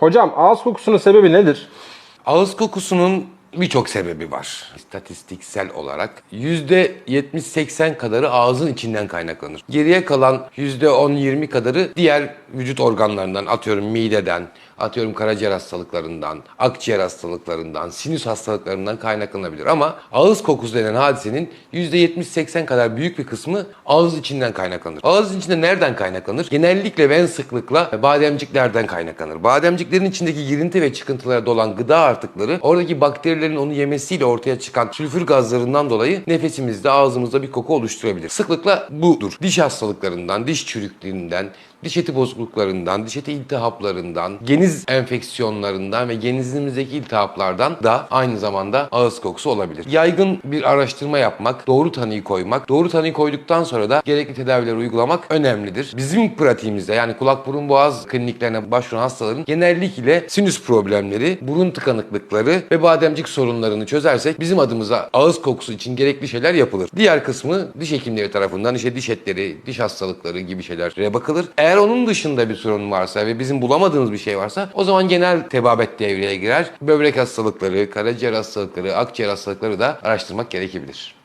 Hocam ağız kokusunun sebebi nedir? Ağız kokusunun birçok sebebi var. İstatistiksel olarak %70-80 kadarı ağzın içinden kaynaklanır. Geriye kalan %10-20 kadarı diğer vücut organlarından atıyorum mideden, atıyorum karaciğer hastalıklarından, akciğer hastalıklarından, sinüs hastalıklarından kaynaklanabilir. Ama ağız kokusu denen hadisenin %70-80 kadar büyük bir kısmı ağız içinden kaynaklanır. Ağız içinde nereden kaynaklanır? Genellikle ve en sıklıkla bademciklerden kaynaklanır. Bademciklerin içindeki girinti ve çıkıntılara dolan gıda artıkları oradaki bakterilerin onu yemesiyle ortaya çıkan sülfür gazlarından dolayı nefesimizde ağzımızda bir koku oluşturabilir. Sıklıkla budur. Diş hastalıklarından, diş çürüklüğünden, diş eti bozukluklarından, diş eti iltihaplarından, geniz enfeksiyonlarından ve genizimizdeki iltihaplardan da aynı zamanda ağız kokusu olabilir. Yaygın bir araştırma yapmak, doğru tanıyı koymak, doğru tanıyı koyduktan sonra da gerekli tedavileri uygulamak önemlidir. Bizim pratiğimizde yani kulak burun boğaz kliniklerine başvuran hastaların genellikle sinüs problemleri, burun tıkanıklıkları ve bademcik sorunlarını çözersek bizim adımıza ağız kokusu için gerekli şeyler yapılır. Diğer kısmı diş hekimleri tarafından işte diş etleri, diş hastalıkları gibi şeylere bakılır. Eğer onun dışında bir sorun varsa ve bizim bulamadığımız bir şey varsa o zaman genel tebabet devreye girer. Böbrek hastalıkları, karaciğer hastalıkları, akciğer hastalıkları da araştırmak gerekebilir.